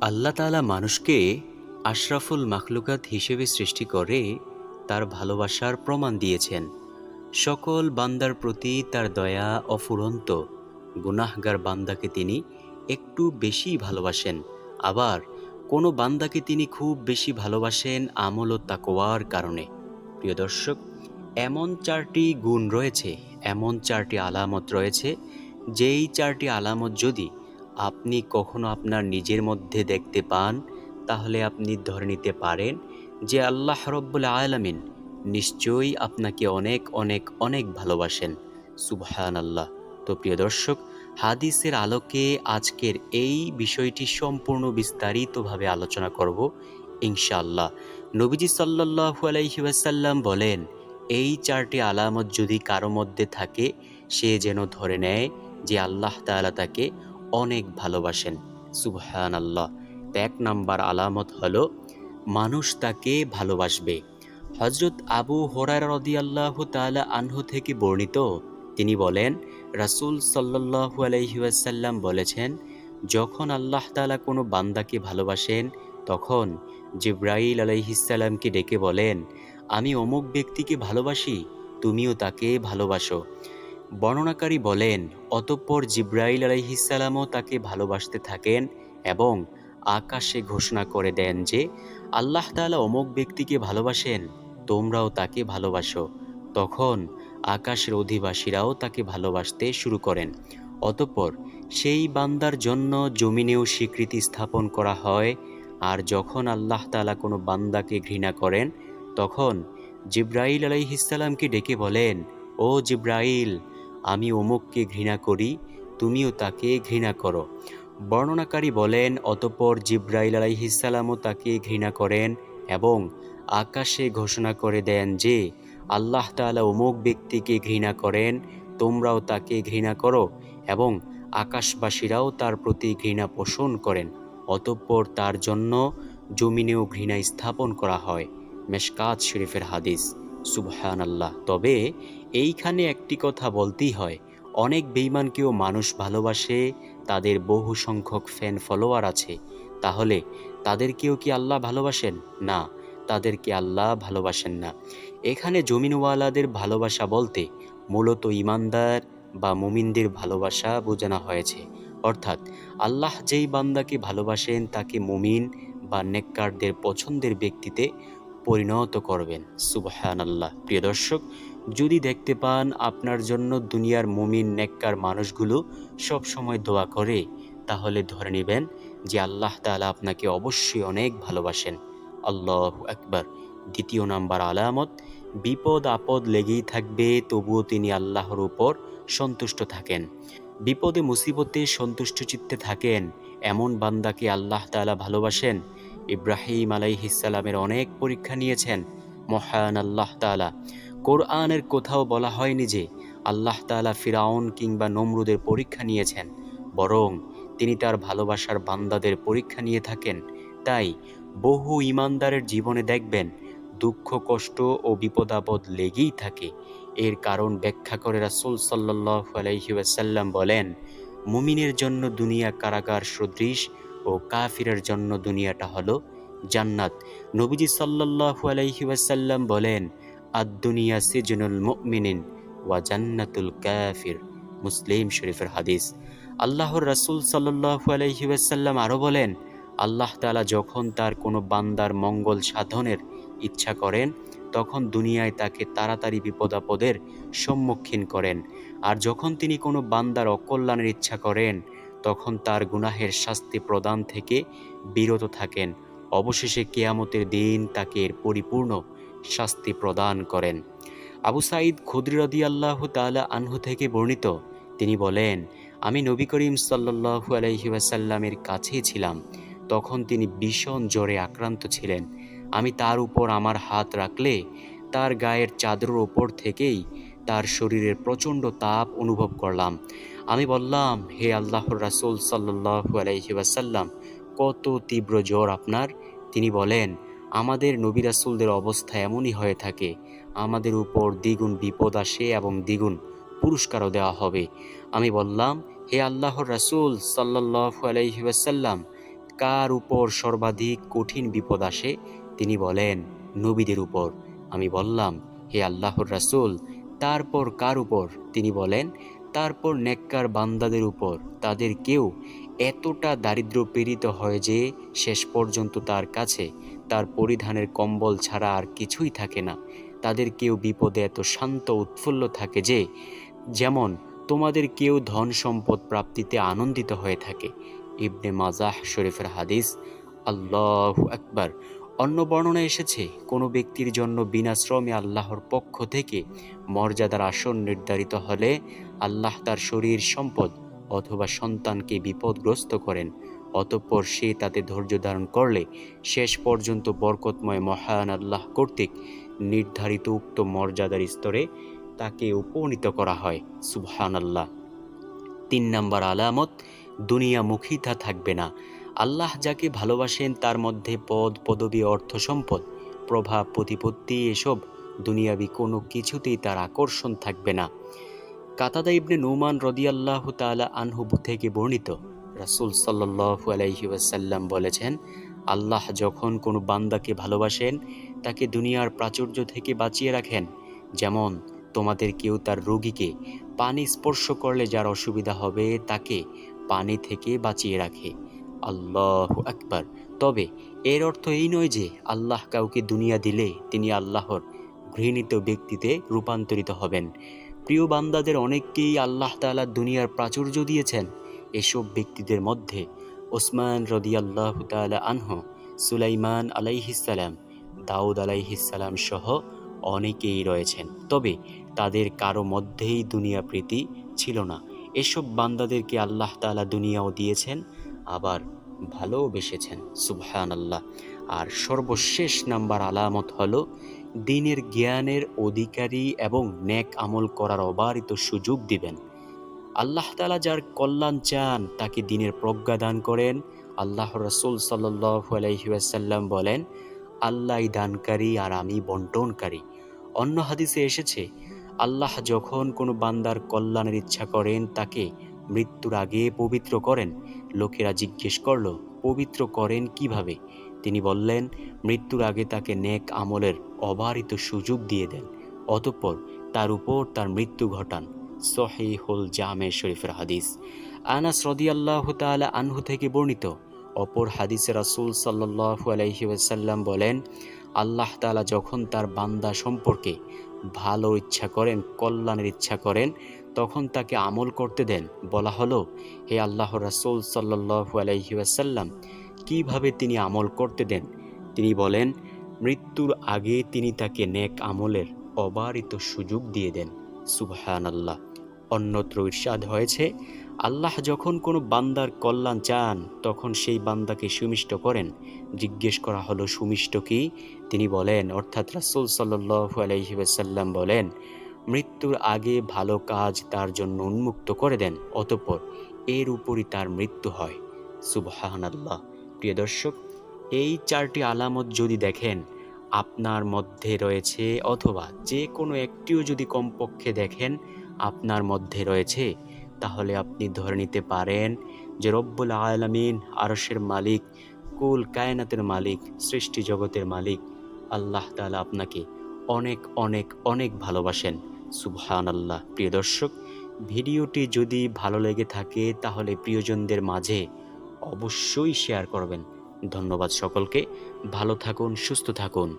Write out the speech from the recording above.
আল্লাহ তাআলা মানুষকে আশরাফুল মাখলুকাত হিসেবে সৃষ্টি করে তার ভালোবাসার প্রমাণ দিয়েছেন। সকল বান্দার প্রতি তার দয়া অফুরন্ত। গুনাহগার বান্দাকে তিনি একটু বেশি ভালোবাসেন। আবার কোনো বান্দাকে তিনি খুব বেশি ভালোবাসেন আমল ও তাকোয়ার কারণে। প্রিয় দর্শক, এমন চারটি গুণ রয়েছে, এমন চারটি আলামত রয়েছে, যেই চারটি আলামত যদি আপনি কখনো আপনার নিজের মধ্যে দেখতে পান? তাহলে আপনি ধরে নিতে পারেন যে আল্লাহ রব্বুল আলামিন নিশ্চয়ই আপনাকে অনেক অনেক অনেক ভালোবাসেন। সুবহান আল্লাহ তো প্রিয় দর্শক, হাদিসের আলোকে আজকের এই বিষয়টি সম্পূর্ণ বিস্তারিতভাবে আলোচনা করব, ইনশাআল্লাহ। নবীজি সাল্লাল্লাহু আলাইহি ওয়াসাল্লাম বলেন, এই চারটি আলামত যদি কারও মধ্যে থাকে, সে যেন ধরে নেয় যে আল্লাহ তাআলা তাকে অনেক ভালোবাসেন। সুবহান আল্লাহ এক নাম্বার আলামত হল, মানুষ তাকে ভালোবাসবে। হজরত আবু হরার রদিয়াল্লাহ তাআলা আনহু থেকে বর্ণিত, তিনি বলেন, রাসূল সাল্লাল্লাহু আলাইহি ওয়াসাল্লাম বলেছেন, যখন আল্লাহ তাআলা কোনো বান্দাকে ভালোবাসেন, তখন জিব্রাইল আলাইহিসসালামকে ডেকে বলেন, আমি অমুক ব্যক্তিকে ভালোবাসি, তুমিও তাকে ভালোবাসো বর্ণনাকারী বলেন, অতঃপর জিব্রাইল আলাইহিসসালামও তাকে ভালোবাসতে থাকেন এবং আকাশে ঘোষণা করে দেন যে, আল্লাহ তাআলা অমুক ব্যক্তিকে ভালোবাসেন, তোমরাও তাকে ভালোবাসো। তখন আকাশের অধিবাসীরাও তাকে ভালোবাসতে শুরু করেন। অতঃপর সেই বান্দার জন্য জমিনেও স্বীকৃতি স্থাপন করা হয় আর যখন আল্লাহ তাআলা কোনো বান্দাকে ঘৃণা করেন, তখন জিব্রাইল আলাইহিসসালামকে ডেকে বলেন, ও জিব্রাইল আমি অমুককে ঘৃণা করি, তুমিও তাকে ঘৃণা করো। বর্ণনাকারী বলেন, অতপর জিব্রাইল আলাইহিসালামও তাকে ঘৃণা করেন এবং আকাশে ঘোষণা করে দেন যে, আল্লাহ তাআলা অমুক ব্যক্তিকে ঘৃণা করেন, তোমরাও তাকে ঘৃণা করো এবং আকাশবাসীরাও তার প্রতি ঘৃণা পোষণ করেন। অতঃপর তার জন্য জমিনেও ঘৃণা স্থাপন করা হয়। মেশকাত শরীফের হাদিস। সুবহান আল্লাহ তবে এইখানে একটি কথা বলতেই হয়, অনেক বেইমানকেও মানুষ ভালোবাসে, তাদের বহু সংখ্যক ফ্যান ফলোয়ার আছে, তাহলে তাদেরকেও কি আল্লাহ ভালোবাসেন? না, তাদেরকে আল্লাহ ভালোবাসেন না। এখানে জমিনওয়ালাদের ভালোবাসা বলতে মূলত ইমানদার বা মুমিনদের ভালোবাসা বোঝানো হয়েছে। অর্থাৎ আল্লাহ যেই বান্দাকে ভালোবাসেন, তাকে মুমিন বা নেককারদের পছন্দের ব্যক্তিতে পরিণত করবেন। সুবহান আল্লাহ প্রিয় দর্শক যদি দেখতে পান আপনার জন্য দুনিয়ার মুমিন, নেককার মানুষগুলো সব সময় দোয়া করে, তাহলে ধরে নেবেন যে আল্লাহ তাআলা আপনাকে অবশ্যই অনেক ভালোবাসেন। আল্লাহ একবার দ্বিতীয় নাম্বার আলামত, বিপদ আপদ লেগেই থাকবে, তবুও তিনি আল্লাহর উপর সন্তুষ্ট থাকেন। বিপদে, মুসিবতে সন্তুষ্ট চিত্তে থাকেন, এমন বান্দাকে আল্লাহ তাআলা ভালোবাসেন। ইব্রাহিম আলাইহিসালামের অনেক পরীক্ষা নিয়েছেন। মহান আল্লাহ তাআলা। কোরআনের কোথাও বলা হয়নি যে আল্লাহ তাআলা ফিরাউন কিংবা নমরুদের পরীক্ষা নিয়েছেন, বরং তিনি তার ভালোবাসার বান্দাদের পরীক্ষা নিয়ে থাকেন। তাই বহু ইমানদারের জীবনে দেখবেন, দুঃখ, কষ্ট ও বিপদাপদ লেগেই থাকে। এর কারণ ব্যাখ্যা করে রাসূল সাল্লাল্লাহু আলাইহি ওয়াসাল্লাম বলেন, মুমিনের জন্য দুনিয়া কারাগার সদৃশ ও কাফিরের জন্য দুনিয়াটা হলো জান্নাত। নবীজি সাল্লাল্লাহু আলাইহি ওয়াসাল্লাম বলেন আদ-দুনিয়া সিজনুল মুমিনিন ওয়া জান্নাতুল কাফির। মুসলিম শরীফের হাদিস। আল্লাহর রাসূল সাল্লাল্লাহু আলাইহি ওয়াসাল্লাম আরও বলেন, আল্লাহ তাআলা যখন তার কোনো বান্দার মঙ্গল সাধনের ইচ্ছা করেন, তখন দুনিয়ায় তাকে তাড়াতাড়ি বিপদাপদের সম্মুখীন করেন। আর যখন তিনি কোনো বান্দার অকল্যাণের ইচ্ছা করেন, তখন তার গুনাহের শাস্তি প্রদান থেকে বিরত থাকেন। অবশেষে কেয়ামতের দিন তাকে এর পরিপূর্ণ শাস্তি প্রদান করেন। আবু সাঈদ খুদ্রি রদি আল্লাহ তালা আনহু থেকে বর্ণিত, তিনি বলেন, আমি নবী করিম সাল্লাহু আলহি ওয়াসাল্লামের কাছেই ছিলাম। তখন তিনি ভীষণ জ্বরে আক্রান্ত ছিলেন। আমি তার উপর আমার হাত রাখলে তার গায়ের চাদরের ওপর থেকেই তার শরীরের প্রচণ্ড তাপ অনুভব করলাম। আমি বললাম, হে আল্লাহর রাসূল সাল্লাহু আলাইহি ওয়াসাল্লাম, কত তীব্র জ্বর আপনার? তিনি বলেন আমাদের নবী রাসূলদের অবস্থা এমনই হয়ে থাকে। আমাদের উপর দ্বিগুণ বিপদ আসে এবং দ্বিগুণ পুরস্কারও দেওয়া হবে। আমি বললাম, হে আল্লাহর রাসূল সাল্লাল্লাহু আলাইহি ওয়াসাল্লাম, কার উপর সর্বাধিক কঠিন বিপদ আসে? তিনি বলেন, নবীদের উপর। আমি বললাম, হে আল্লাহর রাসূল, তারপর কার উপর? তিনি বলেন, তারপর নেককার বান্দাদের উপর। তাদের কেউ এতটা দারিদ্র পীড়িত হয় যে শেষ পর্যন্ত তার কাছে তার পরিধানের কম্বল ছাড়া আর কিছুই থাকে না। তাদের কেউ বিপদে এত শান্ত উৎফুল্ল থাকে যে, যেমন তোমাদের কেউ ধন সম্পদ প্রাপ্তিতে আনন্দিত হয়ে থাকে। ইবনে মাজাহ শরীফের হাদিস, আল্লাহ আকবার। অন্য বর্ণনা এসেছে, কোনো ব্যক্তির জন্য বিনা শ্রমে আল্লাহর পক্ষ থেকে মর্যাদার আসন নির্ধারিত হলে আল্লাহ তার শরীর সম্পদ অথবা সন্তানকে বিপদগ্রস্ত করেন। অতঃপর সে তাতে ধৈর্য ধারণ করলে শেষ পর্যন্ত বরকতময় মহান আল্লাহ কর্তৃক নির্ধারিত উক্ত মর্যাদার স্তরে তাকে উপনীত করা হয়। সুবহান আল্লাহ তিন নম্বর আলামত, দুনিয়া দুনিয়ামুখিতা থাকবে না। আল্লাহ যাকে ভালোবাসেন তার মধ্যে পদ, পদবী, অর্থ সম্পদ, প্রভাব, প্রতিপত্তি এসব দুনিয়াবি কোনো কিছুতেই তার আকর্ষণ থাকবে না। কাতাদা ইবনে নৌমান রদিয়াল্লাহ তালা আনহু থেকে বর্ণিত রাসুল সাল্লাহু আলাইহি ওয়াসাল্লাম বলেছেন, আল্লাহ যখন কোনো বান্দাকে ভালোবাসেন, তাকে দুনিয়ার প্রাচুর্য থেকে বাঁচিয়ে রাখেন। যেমন, তোমাদের কেউ তার রোগীকে পানি স্পর্শ করলে যার অসুবিধা হবে, তাকে পানি থেকে বাঁচিয়ে রাখে। আল্লাহ আকবার। তবে, এর অর্থ এই নয় যে আল্লাহ কাউকে দুনিয়া দিলে তিনি আল্লাহর ঘৃণিত ব্যক্তিতে রূপান্তরিত হবেন। প্রিয় বান্দাদের অনেককেই আল্লাহ তাআলা দুনিয়ার প্রাচুর্য দিয়েছেন। এসব ব্যক্তিদের মধ্যে ওসমান রদিয়াল্লাহ তাআলা আনহ, সুলাইমান আলাইহিসালাম দাউদ আলাইহিসালাম সহ অনেকেই রয়েছেন। তবে তাদের কারও মধ্যেই দুনিয়া প্রীতি ছিল না। এসব বান্দাদেরকে আল্লাহ তাআলা দুনিয়াও দিয়েছেন, আবার ভালোবেসেছেন সুবহান আল্লাহ আর সর্বশেষ নাম্বার আলামত হল, দিনের জ্ঞানের অধিকারী এবং ন্যাক আমল করার অবারিত সুযোগ দিবেন। আল্লাহ তালা যার কল্যাণ চান, তাকে দিনের প্রজ্ঞা দান করেন। আল্লাহ রসুল সাল্লাহ আলহিউসাল্লাম বলেন, আল্লাহ দানকারী আর আমি বন্টনকারী। অন্য হাদিসে এসেছে, আল্লাহ যখন কোনো বান্দার কল্যাণের ইচ্ছা করেন, তাকে মৃত্যুর আগে পবিত্র করেন। লোকেরা জিজ্ঞেস করল, পবিত্র করেন কীভাবে? তিনি বললেন, মৃত্যুর আগে তাকে নেক আমলের অবারিত সুযোগ দিয়ে দেন, অতঃপর তার উপর তার মৃত্যু ঘটান। সহিহুল জামে শরীফের হাদিস। আনাস রদিয়াল্লাহ তাআলা আনহু থেকে বর্ণিত। অপর হাদিসে রাসূল সাল্লাল্লাহু আলাইহি ওয়াসাল্লাম বলেন, আল্লাহ তাআলা যখন তার বান্দা সম্পর্কে ভালো ইচ্ছা করেন, কল্যাণের ইচ্ছা করেন, তখন তাকে আমল করতে দেন। বলা হলো, হে আল্লাহ রাসুল সাল্লাল্লাহু আলাইহি ওয়াসাল্লাম, কীভাবে তিনি আমল করতে দেন? তিনি বলেন, মৃত্যুর আগে তিনি তাকে নেক আমলের অবারিত সুযোগ দিয়ে দেন। সুবহান আল্লাহ অন্যত্র ইরশাদ হয়েছে, আল্লাহ যখন কোনো বান্দার কল্যাণ চান, তখন সেই বান্দাকে সুমিষ্ট করেন। জিজ্ঞেস করা হলো, সুমিষ্ট কি? তিনি বলেন, অর্থাৎ রাসুল সাল্লু আলহিবাসাল্লাম বলেন, মৃত্যুর আগে ভালো কাজ তার জন্য উন্মুক্ত করে দেন, অতপর এর উপরই তার মৃত্যু হয়। সুবহান আল্লাহ প্রিয় দর্শক, এই চারটি আলামত যদি দেখেন, আপনার মধ্যে রয়েছে অথবা যে কোনো একটিও যদি কমপক্ষে দেখেন আপনার মধ্যে রয়েছে, তাহলে আপনি ধরে নিতে পারেন যে রব্বুল আলমিন আরসের মালিক, কুল কায়নাতের মালিক, সৃষ্টি জগতের মালিক। আল্লাহ তালা আপনাকে অনেক অনেক অনেক ভালোবাসেন। সুবহান আল্লাহ প্রিয় দর্শক, ভিডিওটি যদি ভালো লেগে থাকে, তাহলে প্রিয়জনদের মাঝে অবশ্যই শেয়ার করবেন। ধন্যবাদ সকলকে। ভালো থাকুন, সুস্থ থাকুন।